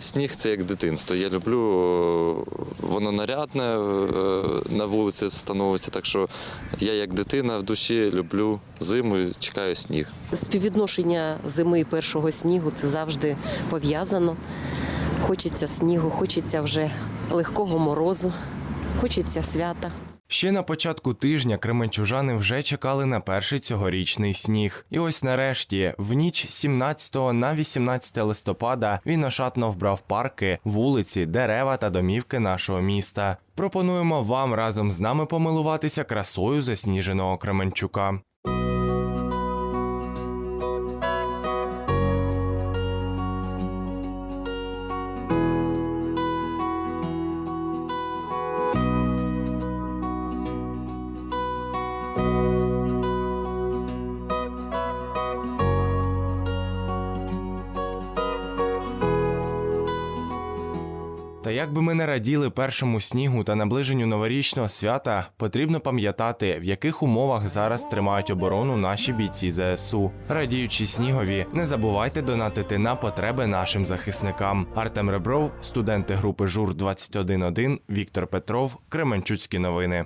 Сніг це як дитинство. Я люблю, е, воно нарядне е, на вулиці становиться, так що я як дитина в душі люблю зиму і чекаю сніг. Співвідношення зими і першого снігу це завжди пов'язано. Хочеться снігу, хочеться вже легкого морозу, хочеться свята. Ще на початку тижня кременчужани вже чекали на перший цьогорічний сніг. І ось нарешті, в ніч з 17 на 18 листопада він ошатно вбрав парки, вулиці, дерева та домівки нашого міста. Пропонуємо вам разом з нами помилуватися красою засніженого Кременчука. Та як би ми не раділи першому снігу та наближенню новорічного свята, потрібно пам'ятати, в яких умовах зараз тримають оборону наші бійці ЗСУ. Радіючи снігові, не забувайте донатити на потреби нашим захисникам. Артем Ребров, студенти групи ЖУР 211 Віктор Петров, Кременчуцькі новини.